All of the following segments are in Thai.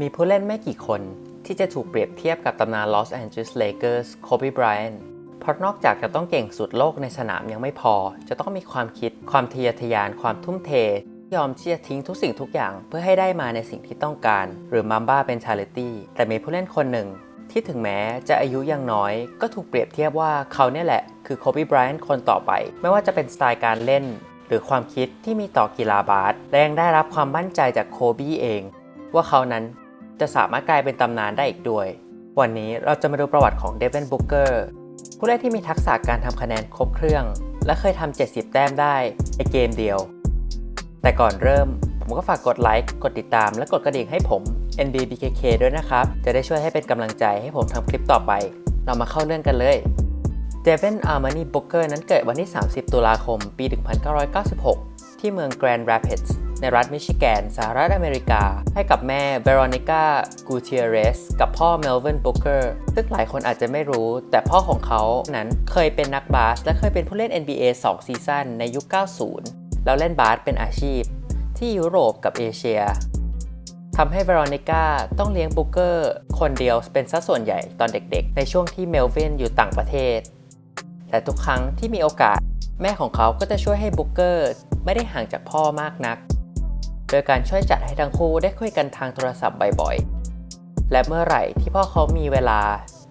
มีผู้เล่นไม่กี่คนที่จะถูกเปรียบเทียบกับตำนาน Los Angeles Lakers Kobe Bryant เพราะนอกจากจะต้องเก่งสุดโลกในสนามยังไม่พอ จะต้องมีความคิด ความทะเยอทะยาน ความทุ่มเท ยอมที่จะทิ้งทุกสิ่งทุกอย่างเพื่อให้ได้มาในสิ่งที่ต้องการ หรือ Mamba mentality แต่มีผู้เล่นคนหนึ่ง ที่ถึงแม้จะอายุยังน้อย ก็ถูกเปรียบเทียบว่าเขาเนี่ยแหละ คือโคบีไบรอันคนต่อไป ไม่ว่าจะเป็นสไตล์การเล่น หรือความคิดที่มีต่อกีฬาบาสและยังได้รับความมั่นใจจากโคบีเองว่าเขานั้น จะสามารถกลายเป็นตำนานได้อีกด้วย วันนี้เราจะมาดูประวัติของเดวินบุกเกอร์ผู้เล่นที่มีทักษะการทำคะแนนครบเครื่อง และเคยทำ 70 แต้มได้ในเกมเดียว แต่ก่อนเริ่ม ผมก็ฝากกดไลค์ กดติดตาม และกดกระดิ่งให้ผม NBBKK ด้วยนะครับ จะได้ช่วยให้เป็นกำลังใจให้ผมทำคลิปต่อไป เรามาเข้าเรื่องกันเลยเดวินอาร์มานีบุกเกอร์นั้นเกิดวันที่ 30 ตุลาคม ปี 1996 ที่เมืองแกรนด์ r ร p ิ d ส์ ในรัฐมิชิแกนสหรัฐอเมริกา ให้กับแม่เวโรนิก้ากูเทียเรสกับพ่อเมลเวินบุกเกอร์ซึ่งหลายคนอาจจะไม่รู้ แต่พ่อของเขานั้นเคยเป็นนักบาส และเคยเป็นผู้เล่น NBA 2 ซีซั่นในยุค 90 แล้วเล่นบาสเป็นอาชีพ ที่ยุโรปกับเอเชียทำให้เวโรนิก้าต้องเลี้ยงบุกเกอร์คนเดียวเป็นสัดส่วนใหญ่ตอนเด็กๆ ในช่วงที่เมลเวนอยู่ต่างประเทศ แต่ทุกครั้งที่มีโอกาส แม่ของเขาก็จะช่วยให้บุกเกอร์ไม่ได้ห่างจากพ่อมากนัก โดยการช่วยจัดให้ทั้งคู่ได้คุยกันทางโทรศัพท์บ่อยๆ และเมื่อไหร่ที่พ่อเขามีเวลา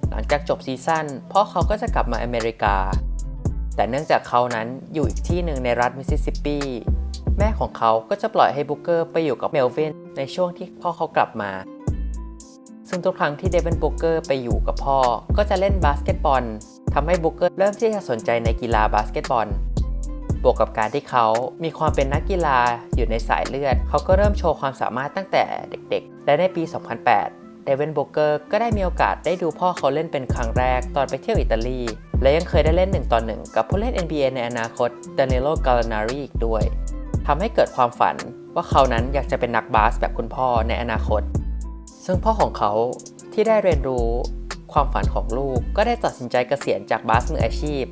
หลังจากจบซีซั่นพ่อเขาก็จะกลับมาอเมริกา แต่เนื่องจากเขานั้นอยู่อีกที่หนึ่งในรัฐมิสซิสซิปปีแม่ของเขาก็จะปล่อยให้บุกเกอร์ไปอยู่กับเมลวินในช่วงที่พ่อเขากลับมา ซึ่งทุกครั้งที่เดวินบุกเกอร์ไปอยู่กับพ่อ ก็จะเล่นบาสเกตบอลทำให้บุกเกอร์เริ่มที่จะสนใจในกีฬาบาสเกตบอล บวกกับการที่เขามีความเป็นนักกีฬาอยู่ในสายเลือด เขาก็เริ่มโชว์ความสามารถตั้งแต่เด็กๆ และในปี 2008 เดวินโบเกอร์ก็ได้มีโอกาสได้ดูพ่อเขาเล่นเป็นครั้งแรกตอนไปเที่ยวอิตาลี และยังเคยได้เล่น1ต่อ1กับผู้เล่น NBA ในอนาคตดานิโลกาลานารีอีกด้วยทำให้เกิดความฝันว่าเขานั้นอยากจะเป็นนักบาสแบบคุณพ่อในอนาคต ซึ่งพ่อของเขาที่ได้เรียนรู้ความฝันของลูกก็ได้ตัดสินใจเกษียณจากบาสมืออาชีพ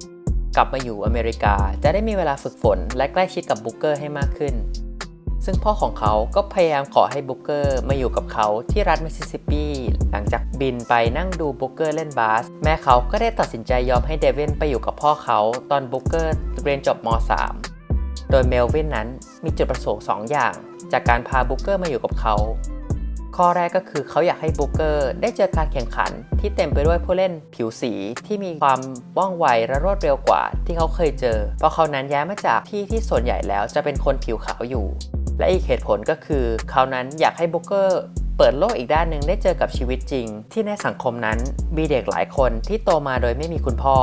กลับมาอยู่อเมริกาจะได้มีเวลาฝึกฝน และใกล้ชิดกับบุ๊กเกอร์ให้มากขึ้น ซึ่งพ่อของเขาก็พยายามขอให้บุ๊กเกอร์มาอยู่กับเขาที่รัฐมิสซิสซิปปีหลังจากบินไปนั่งดูบุ๊กเกอร์เล่นบาส แม่เขาก็ได้ตัดสินใจยอมให้เดวินไปอยู่กับพ่อเขาตอนบุ๊กเกอร์เรียนจบม .3 โดยเมลวินนั้นมีจุดประสงค์2อย่าง จากการพาบุ๊กเกอร์มาอยู่กับเขา ข้อแรกก็คือเขาอยากให้บุ๊กเกอร์ได้เจอการแข่งขันที่เต็มไปด้วยผู้เล่นผิวสีที่มีความว่องไวและรวดเร็วกว่าที่เขาเคยเจอ เพราะเขานั้นย้ายมาจากที่ที่ส่วนใหญ่แล้วจะเป็นคนผิวขาวอยู่ และอีกเหตุผลก็คือเขานั้นอยากให้บุ๊กเกอร์เปิดโลกอีกด้านหนึ่งได้เจอกับชีวิตจริง ที่ในสังคมนั้นมีเด็กหลายคนที่โตมาโดยไม่มีคุณพ่อ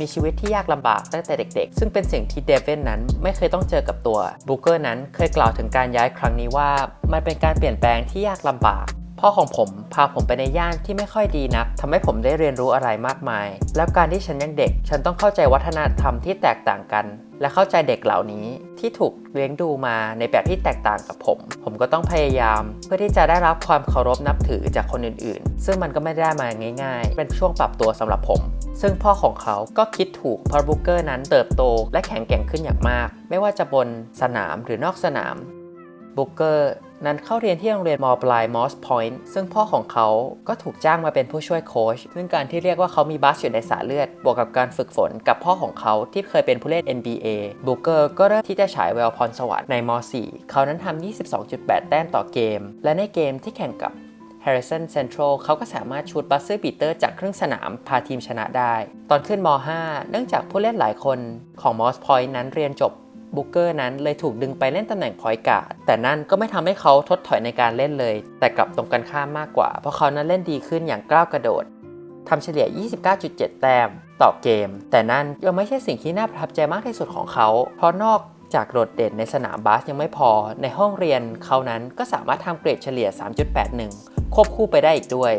มีชีวิตที่ยากลำบากตั้งแต่เด็กๆ ซึ่งเป็นสิ่งที่เดวินนั้นไม่เคยต้องเจอกับตัวบูเกอร์นั้นเคยกล่าวถึงการย้ายครั้งนี้ว่า มันเป็นการเปลี่ยนแปลงที่ยากลำบากพ่อของผมพาผมไปในย่านที่ไม่ค่อยดีนักทำให้ผมได้เรียนรู้อะไรมากมาย แล้วการที่ฉันยังเด็ก ฉันต้องเข้าใจวัฒนธรรมที่แตกต่างกัน และเข้าใจเด็กเหล่านี้ที่ถูกเลี้ยงดูมาในแบบที่แตกต่างกับผม ผมก็ต้องพยายาม เพื่อที่จะได้รับความเคารพนับถือจากคนอื่นๆ ซึ่งมันก็ไม่ได้มาง่าย ๆ เป็นช่วงปรับตัวสำหรับผม ซึ่งพ่อของเขาก็คิดถูกเพราะบุกเกอร์นั้นเติบโต และแข็งแกร่งขึ้นอย่างมาก ไม่ว่าจะบนสนามหรือนอกสนามบุกเกอร์ นั้นเข้าเรียนที่โรงเรียนมปลายมอสพอยต์ซึ่งพ่อของเขาก็ถูกจ้างมาเป็นผู้ช่วยโค้ชซึ่งการที่เรียกว่าเขามีบาสอยู่ในสายเลือด บวกกับการฝึกฝนกับพ่อของเขาที่เคยเป็นผู้เล่น NBA บุกเกอร์ก็เริ่มที่จะฉายแววพรสวรรค์ในม .4 เขานั้นทำ22.8 แต้มต่อเกม และในเกมที่แข่งกับ Harrison Central เขาก็สามารถชูดบัสเซอร์บีเตอร์จากครึ่งสนามพาทีมชนะได้ ตอนขึ้นม .5 เนื่องจากผู้เล่นหลายคนของ Moss Point นั้นเรียนจบ บุกเกอร์นั้นเลยถูกดึงไปเล่นตำแหน่งพอยการ์ดแต่นั่นก็ไม่ทำให้เขาทดถอยในการเล่นเลย แต่กลับตรงกันข้ามมากกว่า เพราะเขานั้นเล่นดีขึ้นอย่างก้าวกระโดดทำเฉลี่ย 29.7 แต้มต่อเกม แต่นั่นยังไม่ใช่สิ่งที่น่าประทับใจมากที่สุดของเขา เพราะนอกจากโดดเด่นในสนามบาสยังไม่พอ ในห้องเรียนเขานั้นก็สามารถทำเกรดเฉลี่ย 3.81 ควบคู่ไปได้อีกด้วย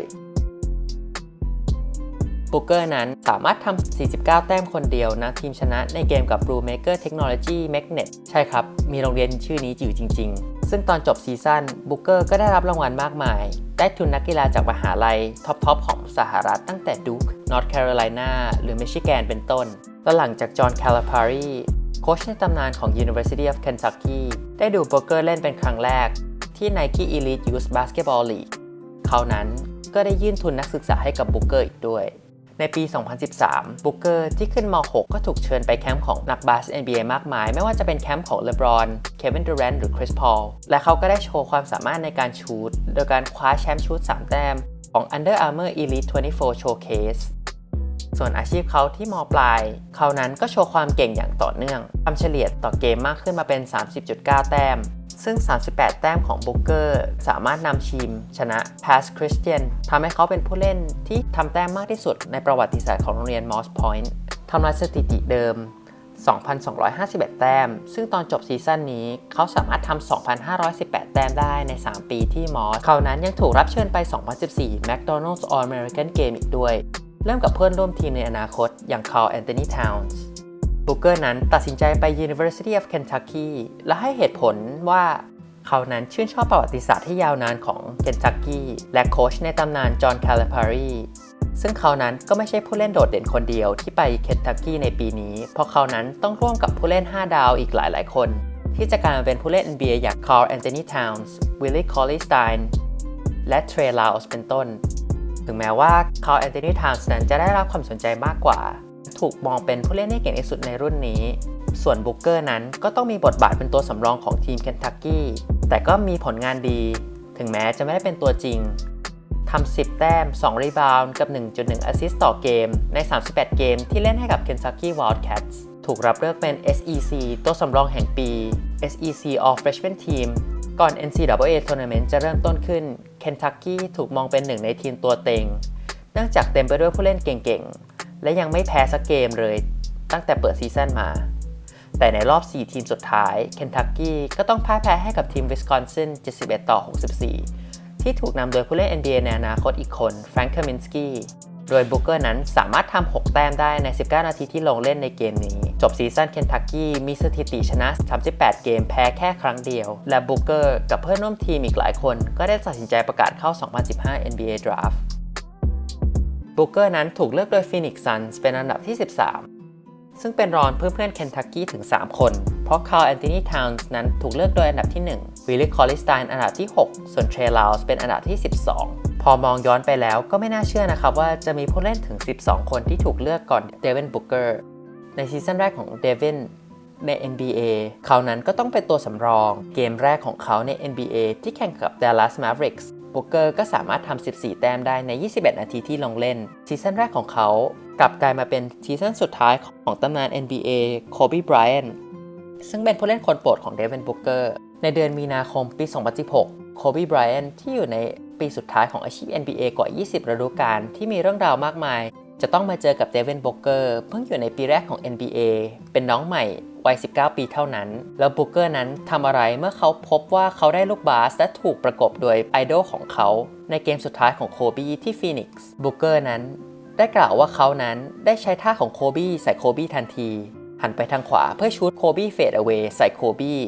บุกเกอร์นั้นสามารถทำ 49 แต้มคนเดียวนะทีมชนะในเกมกับ Blue Maker Technology Magnet ใช่ครับ มีโรงเรียนชื่อนี้อยู่จริง ๆ ซึ่งตอนจบซีซั่นบุกเกอร์ก็ได้รับรางวัลมากมาย ได้ทุนนักกีฬาจากมหาลัยท็อปๆของสหรัฐตั้งแต่ Duke North Carolina หรือ Michigan เป็นต้น และหลังจากจอห์นแคล a พารีโค้ชในตำนานของ University of Kentucky ได้ดูบุกเกอร์เล่นเป็นครั้งแรก ที่ Nike Elite Youth Basketball League เขานั้นก็ได้ยื่นทุนนักศึกษาให้กับบุกเกอร์อีกด้วย ในปี 2013 บุกเกอร์ที่ขึ้นม .6 ก็ถูกเชิญไปแคมป์ของนักบาส NBA มากมาย ไม่ว่าจะเป็นแคมป์ของเลบรอน เควินดูแรนต์หรือคริสพอล และเขาก็ได้โชว์ความสามารถในการชูตโดยการคว้าแชมป์ชูต3 แต้มของ Under Armour Elite 24 Showcase ส่วนอาชีพเขาที่มปลาย เขานั้นก็โชว์ความเก่งอย่างต่อเนื่องทำเฉลี่ยต่อเกมมากขึ้นมาเป็น 30.9 แต้ม ซึ่ง 38 แต้มของบุกเกอร์ สามารถนำทีมชนะ Pass Christian ทำให้เขาเป็นผู้เล่นที่ทำแต้มมากที่สุดในประวัติศาสตร์ของโรงเรียน Moss Point ทำลายสถิติเดิม 2,251 แต้ม ซึ่งตอนจบซีซั่นนี้เขาสามารถทำ 2,518 แต้มได้ใน 3 ปีที่มอส เขานั้นยังถูกรับเชิญไป 2014 McDonald's All American Game อีกด้วย เริ่มกับเพื่อนร่วมทีมในอนาคตอย่าง Carl Anthony Towns นตัดสินใจไป University of Kentucky และให้เหตุผลว่าเขานั้นชื่นชอบประวัติศาสตร์ที่ยาวนานของ Kentucky และโค้ชในตำนานจอห์น Calipari ซึ่งเขานั้นก็ไม่ใช่ผู้เล่นโดดเด่นคนเดียวที่ไป Kentucky ในปีนี้ เพราะเขานั้นต้องร่วมกับผู้เล่น 5 ดาวอีกหลายๆคน ที่จะกลายมาเป็นผู้เล่น NBA อย่าง Carl Anthony Towns Willie Cauley-Stein และ Trey Lyles เป็นต้น ถึงแม้ว่า Carl Anthony Towns นั้นจะได้รับความสนใจมากกว่า ถูกมองเป็นผู้เล่นที่เก่งที่สุดในรุ่นนี้ ส่วนบุกเกอร์นั้นก็ต้องมีบทบาทเป็นตัวสำรองของทีมเคนทักกี้แต่ก็มีผลงานดี ถึงแม้จะไม่ได้เป็นตัวจริงทำ 10 แต้ม 2 รีบาวด์กับ 1.1 แอสซิสต์ต่อเกม ใน 38 เกมที่เล่นให้กับ Kentucky Wildcats ถูกรับเลือกเป็น SEC ตัวสำรองแห่งปี SEC All Freshman Team ก่อน NCAA Tournament จะเริ่มต้นขึ้น Kentucky ถูกมองเป็นหนึ่งในทีมตัวเต็ง เนื่องจากเต็มไปด้วยผู้เล่นเก่งๆ และยังไม่แพ้สักเกมเลยตั้งแต่เปิดซีซั่นมา แต่ในรอบ 4 ทีมสุดท้าย Kentucky ก็ต้องพ่ายแพ้ให้กับทีม Wisconsin 71 ต่อ 64 ที่ถูกนำโดยผู้เล่น NBA ในอนาคตอีกคน Frank Kaminsky โดยบุกเกอร์นั้นสามารถทำ 6 แต้มได้ใน 19 นาทีที่ลงเล่นในเกมนี้ จบซีซั่น Kentucky มีสถิติชนะ 38 เกมแพ้แค่ครั้งเดียว และบุกเกอร์กับเพื่อนร่วมทีมอีกหลายคน ก็ได้ตัดสินใจประกาศเข้า 2015 NBA Draft บุกเกอร์นั้นถูกเลือกโดย Phoenix Suns เป็นอันดับที่ 13 ซึ่งเป็นรองเพื่อนๆ Kentucky ถึง 3 คน เพราะ Carl Anthony Towns นั้นถูกเลือกโดยอันดับที่1 Willie Cauley-Stein อันดับที่ 6 ส่วน Trey Lyles เป็นอันดับที่ 12 พอมองย้อนไปแล้วก็ไม่น่าเชื่อนะครับว่าจะมีผู้เล่นถึง 12 คนที่ถูกเลือกก่อน Devin Booker ในซีซั่นแรกของ Devin ใน NBA เขานั้นก็ต้องเป็นตัวสำรอง เกมแรกของเขาใน NBA ที่แข่งกับ Dallas Mavericks บุกเกอร์ก็สามารถทำ 14 แต้มได้ใน 21 นาทีที่ลงเล่น ซีซั่นแรกของเขา กลับกลายมาเป็นซีซั่นสุดท้ายของตำนาน NBA Kobe Bryant ซึ่งเป็นผู้เล่นคนโปรดของเดวินบุกเกอร์ในเดือนมีนาคมปี 2016 โคบีไบรอันที่อยู่ในปีสุดท้ายของอาชีพ NBA กว่า 20 ฤดูกาลที่มีเรื่องราวมากมาย จะต้องมาเจอกับเดวินบุกเกอร์เพิ่งอยู่ในปีแรกของ NBA เป็นน้องใหม่ วัย 19 ปีเท่านั้น แล้วบุกเกอร์นั้นทำอะไรเมื่อเขาพบว่าเขาได้ลูกบาสและถูกประกบโดยไอดอลของเขา ในเกมสุดท้ายของโคบี้ที่ฟีนิกซ์บุกเกอร์นั้น ได้กล่าวว่าเขานั้นได้ใช้ท่าของโคบี้ใส่โคบี้ทันที หันไปทางขวาเพื่อชูดโคบี้เฟดเอา a y ใส่โคบี้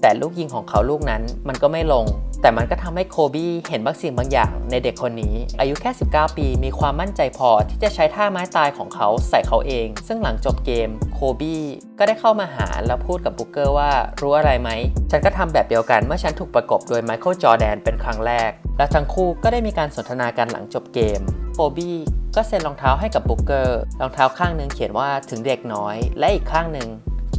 แต่ลูกยิงของเขาลูกนั้นมันก็ไม่ลง แต่มันก็ทำให้โคบี้เห็นบางสิ่งบางอย่างในเด็กคนนี้ อายุแค่ 19 ปี มีความมั่นใจพอที่จะใช้ท่าไม้ตายของเขาใส่เขาเอง ซึ่งหลังจบเกมโคบี้ก็ได้เข้ามาหาแล้วพูดกับบุกเกอร์ว่ารู้อะไรไหม ฉันก็ทำแบบเดียวกันเมื่อฉันถูกประกบโดยไมเคิลจอร์แดนเป็นครั้งแรก และทั้งคู่ก็ได้มีการสนทนากันหลังจบเกมโคบี้ก็เซ็นรองเท้าให้กับบุกเกอร์รองเท้าข้างหนึ่งเขียนว่าถึงเด็กน้อย และอีกข้างหนึ่ง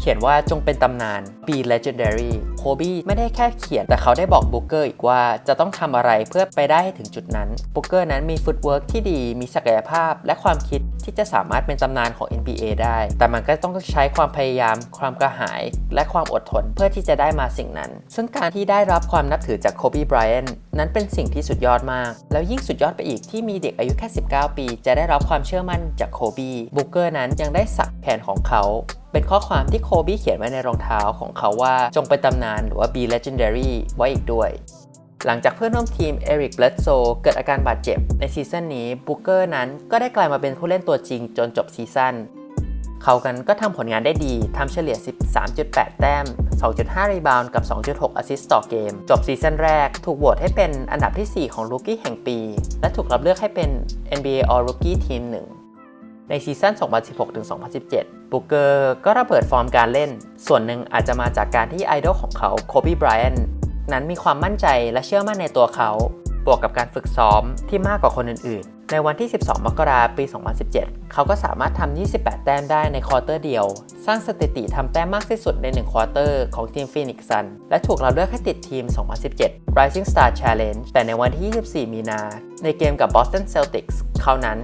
ขียนว่าจงเป็นตำนาน Be Legendary โคบีไม่ได้แค่เขียน แต่เขาได้บอกบุกเกอร์อีกว่าจะต้องทำอะไรเพื่อไปได้ถึงจุดนั้นบุกเกอร์นั้นมีฟุตเวิร์กที่ดี มีศักยภาพและความคิด ที่จะสามารถเป็นตำนานของ NBA ได้ แต่มันก็ต้องใช้ความพยายาม ความกระหาย และความอดทนเพื่อที่จะได้มาสิ่งนั้น ซึ่งการที่ได้รับความนับถือจากโคบีไบรอันนั้นเป็นสิ่งที่สุดยอดมาก แล้วยิ่งสุดยอดไปอีกที่มีเด็กอายุแค่ 19 ปี จะได้รับความเชื่อมั่นจากโคบีบุกเกอร์นั้นยังได้สักแขนของเขาเป็นข้อความที่โคบี้เขียนไว้ในรองเท้าของเขาว่าจงเป็นตำนานหรือว่า be legendary ไว้อีกด้วย หลังจากเพื่อนร่วมทีมเอริกเบลดโซเกิดอาการบาดเจ็บ ในซีซั่นนี้บุกเกอร์นั้นก็ได้กลายมาเป็นผู้เล่นตัวจริงจนจบซีซั่นเขากันก็ทำผลงานได้ดีทำเฉลี่ย 13.8 แต้ม 2.5 รีบาวด์กับ 2.6 แอสซิสต์ต่อเกม จบซีซั่นแรก ถูกโหวตให้เป็นอันดับที่ 4 ของลูกี้แห่งปี และถูกรับเลือกให้เป็น NBA All Rookie Team 1 ในซีซั่น 2016-2017 บุกเกอร์ก็ระเบิดฟอร์มการเล่น ส่วนหนึ่งอาจจะมาจากการที่ไอดอลของเขาโคบีไบรอัน นั้นมีความมั่นใจและเชื่อมั่นในตัวเขา บวกกับการฝึกซ้อมที่มากกว่าคนอื่นๆ ในวันที่ 12 มกราคมปี 2017 เขาก็สามารถทำ 28 แต้มได้ในควอเตอร์เดียว สร้างสถิติทำแต้มมากที่สุดใน 1 ควอเตอร์ของทีมฟีนิกซ์ซันและถูกเราเลือกให้ติดทีม 2017 Rising Star Challenge แต่ในวันที่ 24 มีนา ในเกมกับ Boston Celtics เขานั้น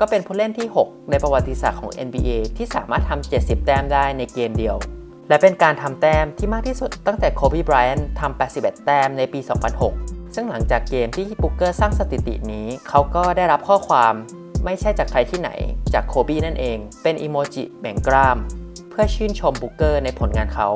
ก็เป็นผู้เล่นที่ 6 ในประวัติศาสตร์ของ NBA ที่สามารถทำ 70 แต้มได้ในเกมเดียว และเป็นการทำแต้มที่มากที่สุดตั้งแต่โคบีไบรอันทำ 81 แต้มในปี 2006 ซึ่งหลังจากเกมที่บุกเกอร์สร้างสถิตินี้ เขาก็ได้รับข้อความไม่ใช่จากใครที่ไหน จากโคบีนั่นเอง เป็นอีโมจิแบ่งกล้าม เพื่อชื่นชมบุกเกอร์ในผลงานเขา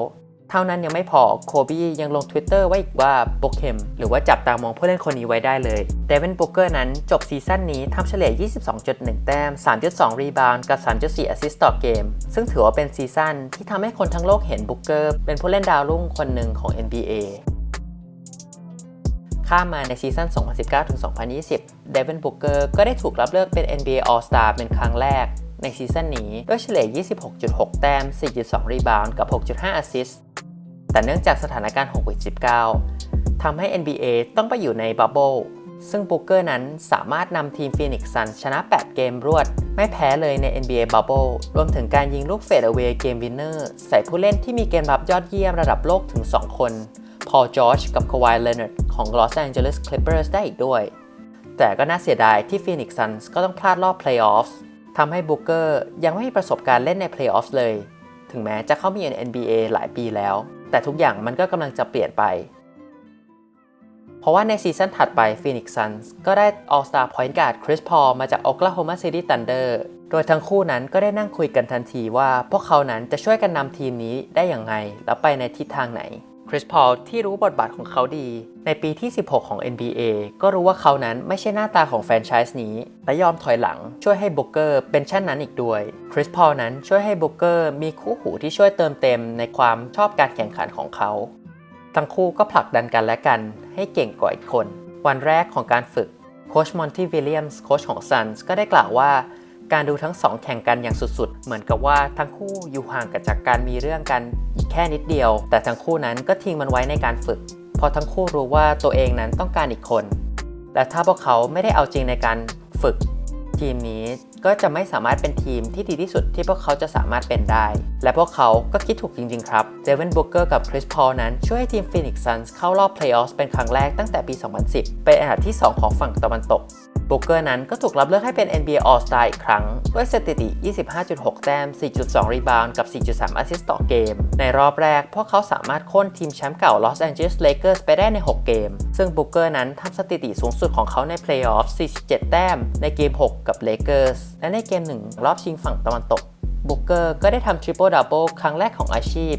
เท่านั้นยังไม่พอโคบี้ยังลง Twitter ไว้อีกว่าโปเคมหรือว่าจับตามองผู้เล่นคนนี้ไว้ได้เลยเดวินบุกเกอร์นั้นจบซีซั่นนี้ทำเฉลี่ย 22.1 แต้ม 3.2 รีบาวด์กับ 3.4 แอสซิสต์ต่อเกม ซึ่งถือว่าเป็นซีซั่นที่ทำให้คนทั้งโลกเห็นบุกเกอร์เป็นผู้เล่นดาวรุ่งคนหนึ่งของ NBA ข้ามมาในซีซั่น 2019-2020 เดวินบุกเกอร์ก็ได้ถูกรับเลือกเป็น NBA All-Star เป็นครั้งแรก ในซีซั่นนี้ด้วยเฉลี่ย 26.6 แต้ม 4.2 รีบาวด์กับ 6.5 แอสซิสต์แต่เนื่องจากสถานการณ์โควิด -19 ทำให้ NBA ต้องไปอยู่ในบับเบิลซึ่งบุกเกอร์นั้นสามารถนำทีมฟีนิกซ์ซันชนะ 8 เกมรวด ไม่แพ้เลยใน NBA Bubble รวมถึงการยิงลูกเฟดเอา a y เกมวินเนอร์ใส่ผู้เล่นที่มีเกมรับยอดเยี่ยมระดับโลกถึง 2 คน พอลจอร์จกับคาวายเลน a r d ของ Los Angeles Clippers ได้อีกด้วย แต่ก็น่าเสียดายที่ Phoenix Suns ก็ต้องพลาดรอบ Playoffs ทำให้บุกเกอร์ยังไม่มีประสบการณ์เล่นใน Playoffs เลย ถึงแม้จะเข้ามาอยู่ใน NBA หลายปีแล้ว แต่ทุกอย่างมันก็กำลังจะเปลี่ยนไป เพราะว่าในซีซั่นถัดไป Phoenix Suns ก็ได้ All-Star Point Guard Chris Paul มาจาก Oklahoma City Thunder โดยทั้งคู่นั้นก็ได้นั่งคุยกันทันทีว่า พวกเขานั้นจะช่วยกันนำทีมนี้ได้อย่างไรแล้วไปในทิศทางไหน คริสพอลที่รู้บทบาทของเขาดี ในปีที่ 16 ของ NBA ก็รู้ว่าเขานั้นไม่ใช่หน้าตาของแฟรนไชส์นี้ และยอมถอยหลังช่วยให้บุกเกอร์เป็นเช่นนั้นอีกด้วย คริสพอลนั้นช่วยให้บุกเกอร์มีคู่หูที่ช่วยเติมเต็มในความชอบการแข่งขันของเขา ทั้งคู่ก็ผลักดันกันและกัน ให้เก่งกว่าอีกคน วันแรกของการฝึกโคชมอนตี้วิลเลียมส์โคชของซันส์ก็ได้กล่าวว่า การดูทั้งสองแข่งกันอย่างสุดๆ เหมือนกับว่าทั้งคู่อยู่ห่างกันจากการมีเรื่องกันอีกแค่นิดเดียว แต่ทั้งคู่นั้นก็ทิ้งมันไว้ในการฝึก เพราะทั้งคู่รู้ว่าตัวเองนั้นต้องการอีกคน และถ้าพวกเขาไม่ได้เอาจริงในการฝึก ทีมนี้ก็จะไม่สามารถเป็นทีมที่ดีที่สุดที่พวกเขาจะสามารถเป็นได้ และพวกเขาก็คิดถูกจริงๆ ครับเจเวนบุกเกอร์กับคริสพอลนั้นช่วยให้ทีมฟินิกซ์ซันส์เข้ารอบเพลย์ออฟเป็นครั้งแรกตั้งแต่ปี 2010 เป็นอันดับที่ 2 ของฝั่งตะวันตก บุกเกอร์นั้นก็ถูกรับเลือกให้เป็น NBA All-Star อีกครั้ง ด้วยสถิติ 25.6 แต้ม 4.2 รีบาวด์กับ 4.3 แอสซิสต์ต่อเกม ในรอบแรก พวกเขาสามารถโค่นทีมแชมป์เก่า Los Angeles Lakers ไปได้ใน 6 เกม ซึ่งบุกเกอร์นั้นทำสถิติสูงสุดของเขาในเพลย์ออฟ 47 แต้ม ในเกม 6 กับ Lakers และในเกม 1 รอบชิงฝั่งตะวันตกบุกเกอร์ก็ได้ทำ Triple Double ครั้งแรกของอาชีพ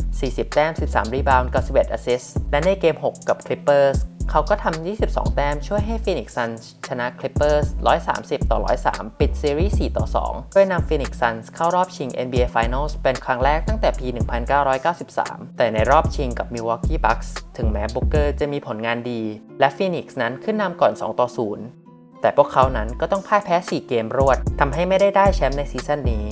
40 แต้ม 13 รีบาวด์กับ 11 แอสซิสต์และในเกม 6 กับ Clippers เขาก็ทำ 22 แต้ม ช่วยให้ Phoenix Suns ชนะ Clippers 130 ต่อ 103 ปิดซีรีส์ 4 ต่อ 2 ด้วยนำ Phoenix Suns เข้ารอบชิง NBA Finals เป็นครั้งแรกตั้งแต่ปี 1993 แต่ในรอบชิงกับ Milwaukee Bucks ถึงแม้ Booker จะมีผลงานดี และ Phoenix นั้นขึ้นนำก่อน 2 ต่อ 0 แต่พวกเขานั้นก็ต้องพ่ายแพ้ 4 เกมรวดทำให้ไม่ได้ได้แชมป์ในซีซั่นนี้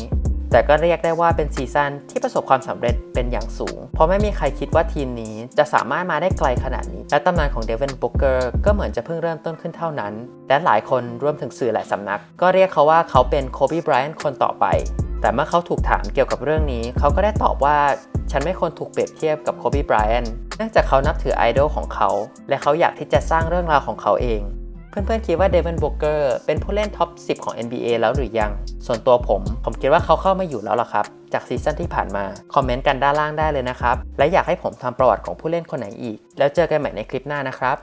แต่ก็เรียกได้ว่าเป็นซีซั่นที่ประสบความสำเร็จเป็นอย่างสูง เพราะไม่มีใครคิดว่าทีมนี้จะสามารถมาได้ไกลขนาดนี้ และตำนานของเดวินบุกเกอร์ก็เหมือนจะเพิ่งเริ่มต้นขึ้นเท่านั้น และหลายคนรวมถึงสื่อหลายสำนัก ก็เรียกเขาว่าเขาเป็นโคบีไบรอันคนต่อไป แต่เมื่อเขาถูกถามเกี่ยวกับเรื่องนี้ เขาก็ได้ตอบว่าฉันไม่ควรถูกเปรียบเทียบกับโคบีไบรอันเนื่องจากเขานับถือไอดอลของเขา และเขาอยากที่จะสร้างเรื่องราวของเขาเอง เพื่อนๆคิดว่าเดวินบุกเกอร์เป็นผู้เล่นท็อป 10 ของ NBA แล้วหรือยัง ส่วนตัวผม ผมคิดว่าเขาเข้ามาอยู่แล้วล่ะครับ จากซีซั่นที่ผ่านมา คอมเมนต์กันด้านล่างได้เลยนะครับ และอยากให้ผมทำประวัติของผู้เล่นคนไหนอีก แล้วเจอกันใหม่ในคลิปหน้านะครับ